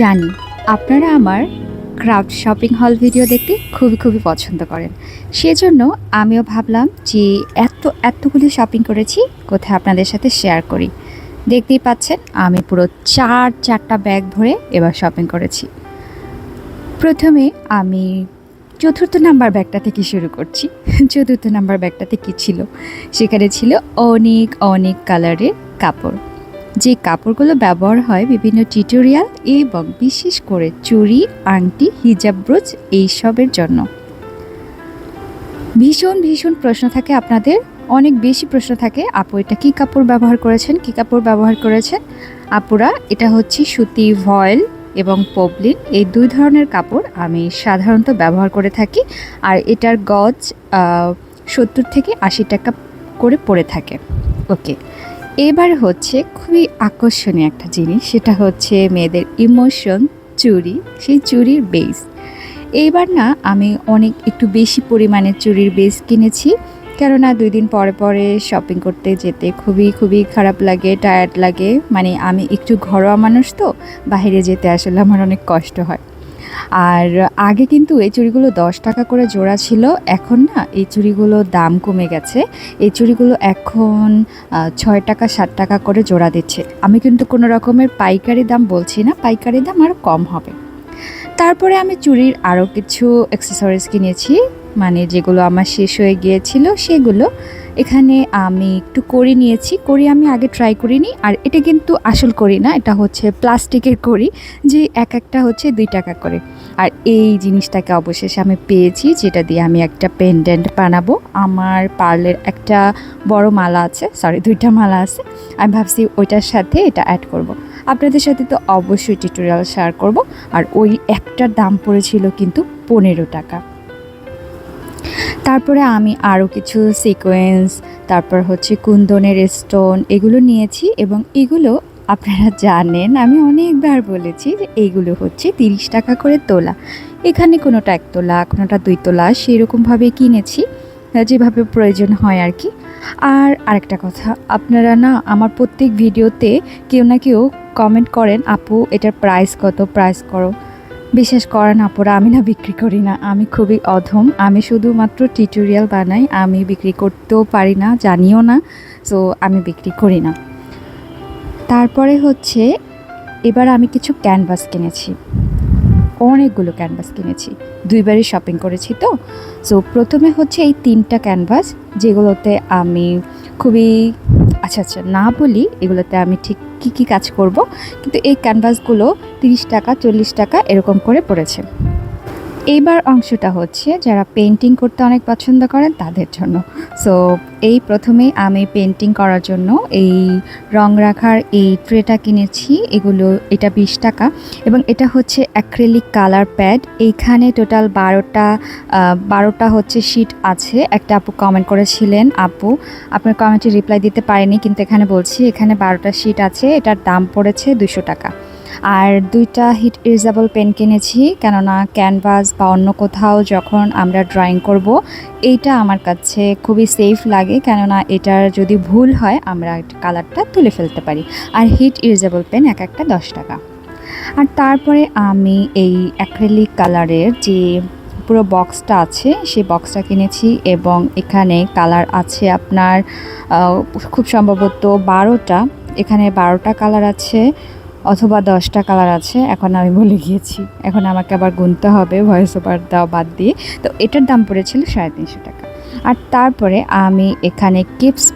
জানি, আপনারা আমার ক্রাউড শপিং হল ভিডিও দেখতে খুবই খুবই পছন্দ করেন। সেজন্য আমিও ভাবলাম যে এত, এতগুলি শপিং করেছি, কোথায় আপনাদের সাথে শেয়ার করি। দেখতেই পাচ্ছেন, আমি পুরো চার, চারটা ব্যাগ ভরে এবার শপিং করেছি। প্রথমে আমি চতুর্থ নাম্বার ব্যাগটা থেকে শুরু করছি। চতুর্থ নাম্বার ব্যাগটাতে কী ছিল? সেখানে ছিল অনেক অনেক কালারের কাপড়। যে কাপড়গুলো ব্যবহার হয় বিভিন্ন টিউটোরিয়াল এবং বিশেষ করে চুড়ি, আংটি হিজাব ব্রোচ এইসবের জন্য। ভীষণ ভীষণ প্রশ্ন থাকে আপনাদের। অনেক বেশি প্রশ্ন থাকে, আপু এটা কী কাপড় ব্যবহার করেছেন? কী কাপড় ব্যবহার করেছেন? আপুরা, এটা হচ্ছে সুতি, ভয়েল এবং পবলিন এই দুই ধরনের কাপড় আমি সাধারণত ব্যবহার করে থাকি। আর এটার গজ সত্তর থেকে আশি টাকা করে পড়ে থাকে। ওকে। এবার হচ্ছে খুবই আকর্ষণীয় একটা জিনিস, সেটা হচ্ছে মেয়েদের ইমোশন চুরি, সেই চুড়ির বেস এইবার না, আমি অনেক একটু বেশি পরিমাণে চুরির বেস কিনেছি, কেননা দুই দিন পরে পরে শপিং করতে যেতে খুবই খুবই খারাপ লাগে টায়ার্ড লাগে। মানে আমি একটু ঘরোয়া মানুষ তো বাইরে যেতে আসলে আমার অনেক কষ্ট হয়। আর আগে কিন্তু এই চুড়িগুলো দশ টাকা করে জোড়া ছিল, এখন না এই চুড়িগুলো দাম কমে গেছে। এই চুড়িগুলো এখন ছয় টাকা, সাত টাকা করে জোড়া দিচ্ছে। আমি কিন্তু কোনো রকমের পাইকারি দাম বলছি না, পাইকারি দাম আরও কম হবে। তারপরে আমি চুড়ির আরও কিছু অ্যাক্সেসরিজ কিনেছি মানে যেগুলো আমার শেষ হয়ে গিয়েছিল, সেগুলো এখানে আমি একটু করি নিয়েছি। করি আমি আগে ট্রাই করিনি, আর এটা কিন্তু আসল করি না, এটা হচ্ছে প্লাস্টিকের করি যে এক একটা হচ্ছে দুই টাকা করে। আর এই জিনিসটাকে অবশেষে আমি পেয়েছি, যেটা দিয়ে আমি একটা পেন্ডেন্ট বানাবো। আমার পার্লের একটা বড় মালা আছে সরি দুইটা মালা আছে। আমি ভাবছি ওইটার সাথে এটা অ্যাড করব। আপনাদের সাথে তো অবশ্যই টিউটোরিয়াল শেয়ার করব। আর ওই একটার দাম পড়েছিল কিন্তু পনেরো টাকা। তারপরে আমি আরও কিছু সিকোয়েন্স তারপর হচ্ছে কুন্দনের স্টোন এগুলো নিয়েছি এবং এগুলো আপনারা জানেন, আমি অনেকবার বলেছি যে এইগুলো হচ্ছে তিরিশ টাকা করে তোলা। এখানে কোনোটা এক তোলা, কোনোটা দুই তোলা, সেরকমভাবে কিনেছি যেভাবে প্রয়োজন হয় আর কি। আর আরেকটা কথা, আপনারা না আমার প্রত্যেক ভিডিওতে কেউ না কেউ কমেন্ট করেন, আপু, এটার প্রাইস কত? প্রাইস করো। বিশ্বাস করেন আপুরা, আমি না বিক্রি করি না, আমি খুবই অধম, আমি শুধুমাত্র টিউটোরিয়াল বানাই, আমি বিক্রি করতেও পারি না, জানিও না সো আমি বিক্রি করি না। তারপরে হচ্ছে, এবার আমি কিছু ক্যানভাস কিনেছি। অনেকগুলো ক্যানভাস কিনেছি, দুইবারই শপিং করেছি তো সো প্রথমে হচ্ছে এই তিনটা ক্যানভাস যেগুলোতে আমি খুবই আচ্ছা আচ্ছা না বলি এগুলোতে আমি ঠিক কি কি কাজ করব, কিন্তু এই ক্যানভাসগুলো তিরিশ টাকা, চল্লিশ টাকা এরকম করে পড়েছে। এইবার অংশটা হচ্ছে যারা পেন্টিং করতে অনেক পছন্দ করেন তাদের জন্য। সো এই প্রথমেই আমি পেন্টিং করার জন্য এই রং রাখার এই ট্রেটা কিনেছি। এগুলো, এটা বিশ টাকা। এবং এটা হচ্ছে অ্যাক্রেলিক কালার প্যাড এইখানে টোটাল বারোটা বারোটা হচ্ছে শিট আছে। একটা আপু কমেন্ট করেছিলেন, আপু, আপনার কমেন্টে রিপ্লাই দিতে পারেনি, কিন্তু এখানে বলছি, এখানে বারোটা শিট আছে। এটার দাম পড়েছে দুশো টাকা। আর দুইটা হিট ইরেজাবল পেন কিনেছি, কেননা ক্যানভাস বা অন্য কোথাও যখন আমরা ড্রয়িং করব, এইটা আমার কাছে খুবই সেফ লাগে, কেননা এটার যদি ভুল হয়, আমরা কালারটা তুলে ফেলতে পারি। আর হিট ইরেজাবল পেন এক একটা দশ টাকা। আর তারপরে আমি এই অ্যাক্রেলিক কালারের যে পুরো বক্সটা আছে, সেই বক্সটা কিনেছি এবং এখানে কালার আছে আপনার খুব সম্ভবত বারোটা। এখানে বারোটা কালার আছে অথবা দশটা কালার আছে, এখন আমি ভুলে গিয়েছি। এখন আমাকে আবার গুনতে হবে ভয়েস ওভার দেওয়া বাদ দিয়ে। তো এটার দাম পড়েছিল সাড়ে তিনশো টাকা। আর তারপরে আমি এখানে কিপস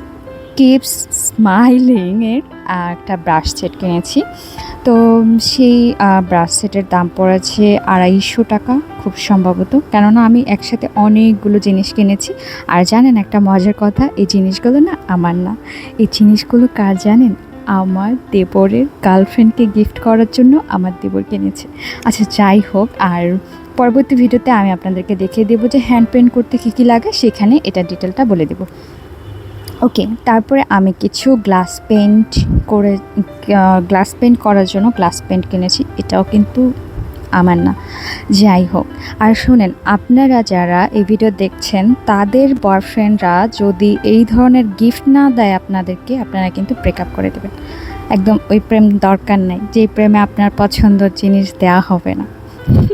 কিপস স্মাইলিংয়ের একটা ব্রাশ সেট কিনেছি। তো সেই ব্রাশ সেটের দাম পড়েছে আড়াইশো টাকা, খুব সম্ভবত। কেননা আমি একসাথে অনেকগুলো জিনিস কিনেছি। আর জানেন একটা মজার কথা, এই জিনিসগুলো না আমার না। এই জিনিসগুলো কার জানেন? আমার দেবরের গার্লফ্রেন্ডকে গিফট করার জন্য আমার দেবর কিনেছে। আচ্ছা যাই হোক, আর পরবর্তী ভিডিওতে আমি আপনাদেরকে দেখিয়ে দেবো যে হ্যান্ড পেন্ট করতে কী কী লাগে, সেখানে এটা ডিটেলটা বলে দেবো। ওকে তারপরে আমি কিছু গ্লাস পেন্ট করে গ্লাস পেন্ট করার জন্য গ্লাস পেন্ট কিনেছি। এটাও কিন্তু আমার না। যাই হোক, আর শুনেন, আপনারা যারা এই ভিডিও দেখছেন, তাদের বয়ফ্রেন্ডরা যদি এই ধরনের গিফট না দেয় আপনাদেরকে, আপনারা কিন্তু ব্রেকআপ করে দেবেন। একদম ওই প্রেম দরকার নেই, যেই প্রেমে আপনার পছন্দর জিনিস দেওয়া হবে না।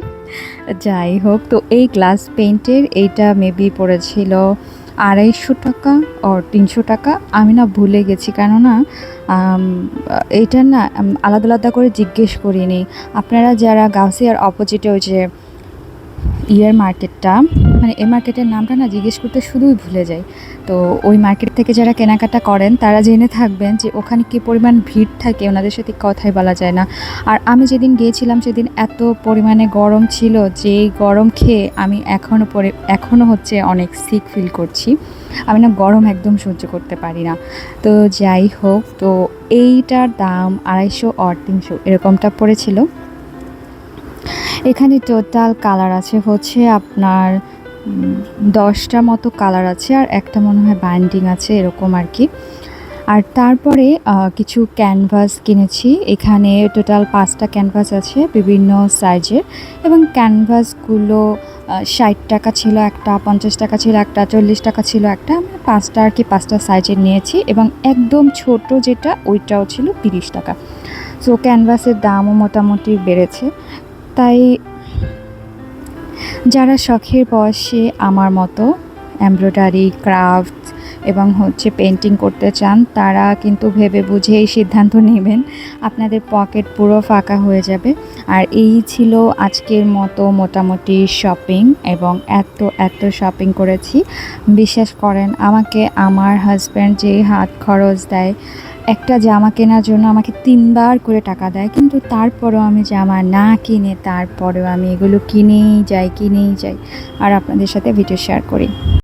যাই হোক, তো এই গ্লাস পেইন্টের এইটা মেবি পড়েছিল আড়াইশো টাকা ওর তিনশো টাকা, আমি না ভুলে গেছি। কেননা এইটা না, আলাদা আলাদা করে জিজ্ঞেস করিনি। আপনারা যারা গাউসিয়ার অপোজিটে ওই যে ইয়ার মার্কেটটা মানে এই মার্কেটের নামটা না জিজ্ঞেস করতে শুধুই ভুলে যাই। তো ওই মার্কেট থেকে যারা কেনাকাটা করেন, তারা জেনে থাকবেন যে ওখানে কী পরিমাণ ভিড় থাকে, ওনাদের সাথে কথাই বলা যায় না। আর আমি যেদিন গিয়েছিলাম, সেদিন এত পরিমাণে গরম ছিল যে গরম খেয়ে আমি এখনও পরে এখনও হচ্ছে অনেক সিক ফিল করছি। আমি না গরম একদম সহ্য করতে পারি না। তো যাই হোক, তো এইটার দাম আড়াইশো আর তিনশো, এরকমটা পড়েছিল। এখানে টোটাল কালার আছে হচ্ছে আপনার দশটা মতো কালার আছে আর একটা মনে হয় বাইন্ডিং আছে এরকম আর কি। আর তারপরে কিছু ক্যানভাস কিনেছি। এখানে টোটাল পাঁচটা ক্যানভাস আছে বিভিন্ন সাইজের এবং ক্যানভাসগুলো ষাট টাকা ছিল একটা, পঞ্চাশ টাকা ছিল একটা, চল্লিশ টাকা ছিল একটা। আমি পাঁচটা আর কি, পাঁচটা সাইজের নিয়েছি এবং একদম ছোট যেটা ওইটাও ছিল তিরিশ টাকা। সো ক্যানভাসের দামও মোটামুটি বেড়েছে। তাই যারা শখের বয়সে আমার মতো এমব্রয়ডারি, ক্রাফট এবং হচ্ছে পেন্টিং করতে চান, তারা কিন্তু ভেবে বুঝে এই সিদ্ধান্ত নেবেন। আপনাদের পকেট পুরো ফাঁকা হয়ে যাবে। আর এই ছিল আজকের মতো মোটামুটি শপিং এবং এত এত শপিং করেছি। বিশ্বাস করেন, আমাকে আমার হাজব্যান্ড যে হাত খরচ দেয় একটা জামা কেনার জন্য আমাকে তিনবার করে টাকা দেয়, কিন্তু তারপরেও আমি জামা না কিনে, তারপরেও আমি এগুলো কিনেই যাই কিনেই যাই। আর আপনাদের সাথে ভিডিও শেয়ার করি।